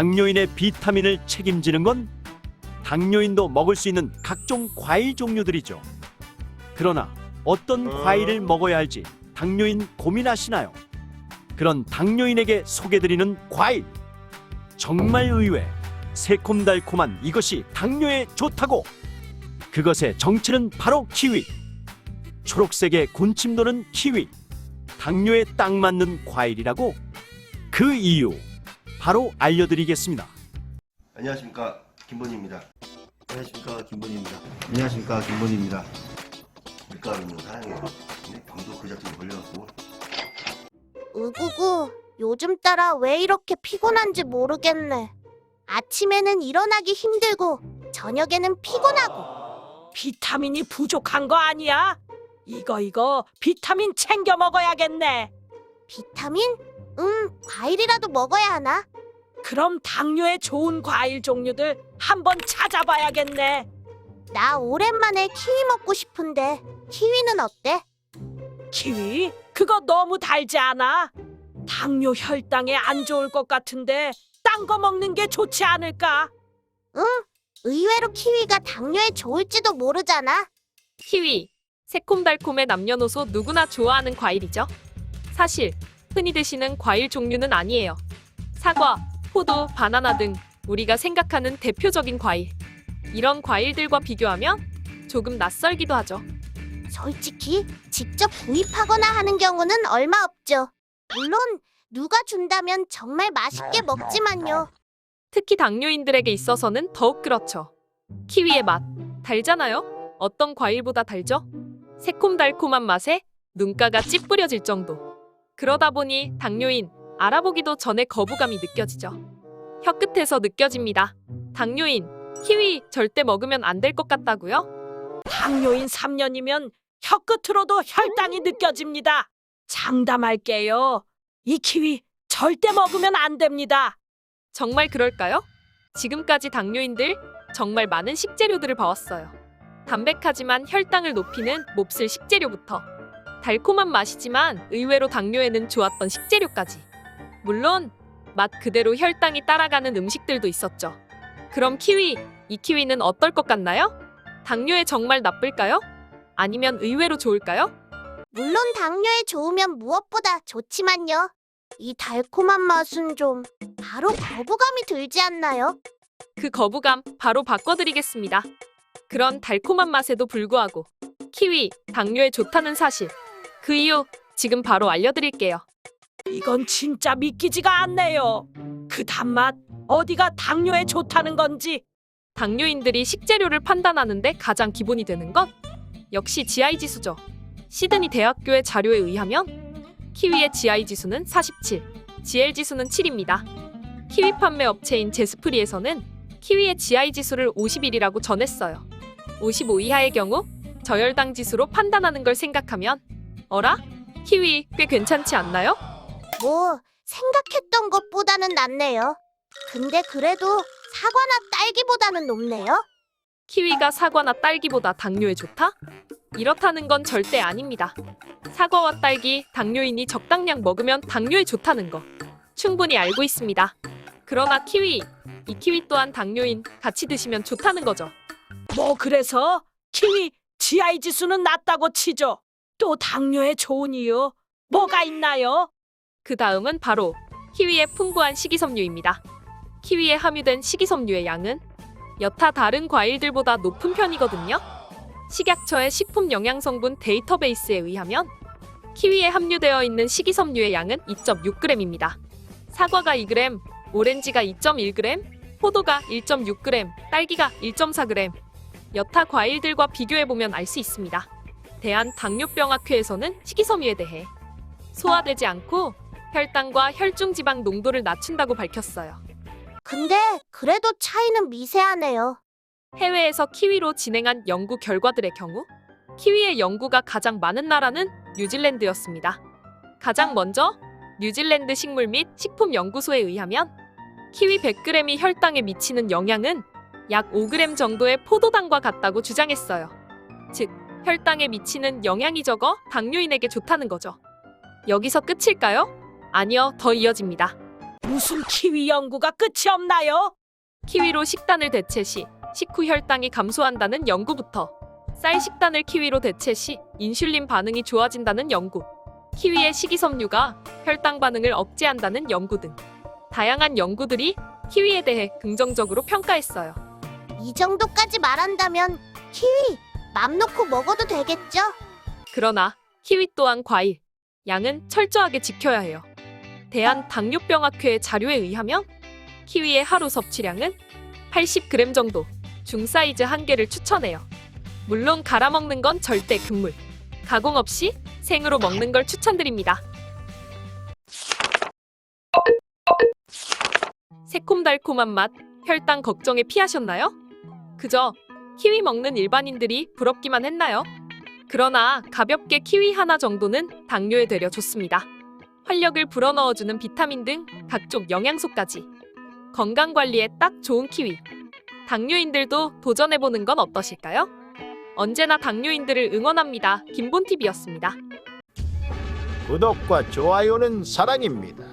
당뇨인의 비타민을 책임지는 건 당뇨인도 먹을 수 있는 각종 과일 종류들이죠. 그러나 어떤 과일을 먹어야 할지 당뇨인 고민하시나요? 그런 당뇨인에게 소개드리는 과일. 정말 의외 새콤달콤한 이것이 당뇨에 좋다고. 그것의 정체는 바로 키위. 초록색의 군침 도는 키위. 당뇨에 딱 맞는 과일이라고. 그 이유 바로 알려드리겠습니다. 안녕하십니까 김본희입니다. 안녕하십니까 김본희입니다. 안녕하십니까 김본희입니다. 밀가루는 사랑해요. 근데 병도 그 자체로 걸려갖고 으구구, 요즘 따라 왜 이렇게 피곤한지 모르겠네. 아침에는 일어나기 힘들고, 저녁에는 피곤하고. 비타민이 부족한 거 아니야? 이거 이거 비타민 챙겨 먹어야겠네. 비타민? 음, 과일이라도 먹어야 하나? 그럼 당뇨에 좋은 과일 종류들 한번 찾아봐야겠네. 나 오랜만에 키위 먹고 싶은데, 키위는 어때? 키위? 그거 너무 달지 않아? 당뇨 혈당에 안 좋을 것 같은데 딴 거 먹는 게 좋지 않을까? 응, 의외로 키위가 당뇨에 좋을지도 모르잖아. 키위. 새콤달콤의 남녀노소 누구나 좋아하는 과일이죠. 사실 흔히 드시는 과일 종류는 아니에요. 사과, 포도, 바나나 등 우리가 생각하는 대표적인 과일. 이런 과일들과 비교하면 조금 낯설기도 하죠. 솔직히, 직접 구입하거나 하는 경우는 얼마 없죠. 물론, 누가 준다면 정말 맛있게 먹지만요. 특히 당뇨인들에게 있어서는 더욱 그렇죠. 키위의 맛 달잖아요. 어떤 과일보다 달죠? 새콤달콤한 맛에 눈가가 찌푸려질 정도. 그러다 보니 당뇨인 알아보기도 전에 거부감이 느껴지죠. 혀끝에서 느껴집니다. 당뇨인 키위 절대 먹으면 안 될 것 같다고요? 당뇨인 3년이면 혀끝으로도 혈당이 느껴집니다. 장담할게요. 이 키위 절대 먹으면 안 됩니다. 정말 그럴까요? 지금까지 당뇨인들 정말 많은 식재료들을 봐왔어요. 담백하지만 혈당을 높이는 몹쓸 식재료부터 달콤한 맛이지만 의외로 당뇨에는 좋았던 식재료까지. 물론 맛 그대로 혈당이 따라가는 음식들도 있었죠. 그럼 키위, 이 키위는 어떨 것 같나요? 당뇨에 정말 나쁠까요? 아니면 의외로 좋을까요? 물론 당뇨에 좋으면 무엇보다 좋지만요. 이 달콤한 맛은 좀 바로 거부감이 들지 않나요? 그 거부감 바로 바꿔드리겠습니다. 그런 달콤한 맛에도 불구하고 키위 당뇨에 좋다는 사실. 그 이유 지금 바로 알려드릴게요. 이건 진짜 믿기지가 않네요. 그 단맛 어디가 당뇨에 좋다는 건지 당뇨인들이 식재료를 판단하는데 가장 기본이 되는 건 역시 GI 지수죠. 시드니 대학교의 자료에 의하면 키위의 GI 지수는 47, GL 지수는 7입니다. 키위 판매 업체인 제스프리에서는 키위의 GI 지수를 51이라고 전했어요. 55 이하의 경우 저혈당 지수로 판단하는 걸 생각하면 어라? 키위 꽤 괜찮지 않나요? 뭐 생각했던 것보다는 낫네요. 근데 그래도 사과나 딸기보다는 높네요. 키위가 사과나 딸기보다 당뇨에 좋다? 이렇다는 건 절대 아닙니다. 사과와 딸기, 당뇨인이 적당량 먹으면 당뇨에 좋다는 거 충분히 알고 있습니다. 그러나 키위, 이 키위 또한 당뇨인 같이 드시면 좋다는 거죠. 뭐 그래서 키위 GI 지수는 낮다고 치죠. 또 당뇨에 좋은 이유 뭐가 있나요? 그 다음은 바로 키위의 풍부한 식이섬유입니다. 키위에 함유된 식이섬유의 양은 여타 다른 과일들보다 높은 편이거든요. 식약처의 식품 영양성분 데이터베이스에 의하면 키위에 함유되어 있는 식이섬유의 양은 2.6g입니다. 사과가 2g, 오렌지가 2.1g, 포도가 1.6g, 딸기가 1.4g. 여타 과일들과 비교해 보면 알 수 있습니다. 대한당뇨병학회에서는 식이섬유에 대해 소화되지 않고 혈당과 혈중 지방 농도를 낮춘다고 밝혔어요. 근데 그래도 차이는 미세하네요. 해외에서 키위로 진행한 연구 결과들의 경우 키위의 연구가 가장 많은 나라는 뉴질랜드였습니다. 가장 먼저 뉴질랜드 식물 및 식품 연구소에 의하면 키위 100g이 혈당에 미치는 영향은 약 5g 정도의 포도당과 같다고 주장했어요. 즉, 혈당에 미치는 영향이 적어 당뇨인에게 좋다는 거죠. 여기서 끝일까요? 아니요, 더 이어집니다. 무슨 키위 연구가 끝이 없나요? 키위로 식단을 대체 시 식후 혈당이 감소한다는 연구부터 쌀 식단을 키위로 대체 시 인슐린 반응이 좋아진다는 연구, 키위의 식이섬유가 혈당 반응을 억제한다는 연구 등 다양한 연구들이 키위에 대해 긍정적으로 평가했어요. 이 정도까지 말한다면 키위 맘 놓고 먹어도 되겠죠? 그러나 키위 또한 과일, 양은 철저하게 지켜야 해요. 대한 당뇨병학회 자료에 의하면 키위의 하루 섭취량은 80g 정도, 중사이즈 한 개를 추천해요. 물론 갈아 먹는 건 절대 금물. 가공 없이 생으로 먹는 걸 추천드립니다. 새콤달콤한 맛, 혈당 걱정에 피하셨나요? 그저 키위 먹는 일반인들이 부럽기만 했나요? 그러나 가볍게 키위 하나 정도는 당뇨에 되려 좋습니다. 활력을 불어넣어주는 비타민 등 각종 영양소까지 건강 관리에 딱 좋은 키위. 당뇨인들도 도전해보는 건 어떠실까요? 언제나 당뇨인들을 응원합니다. 김본TV였습니다. 구독과 좋아요는 사랑입니다.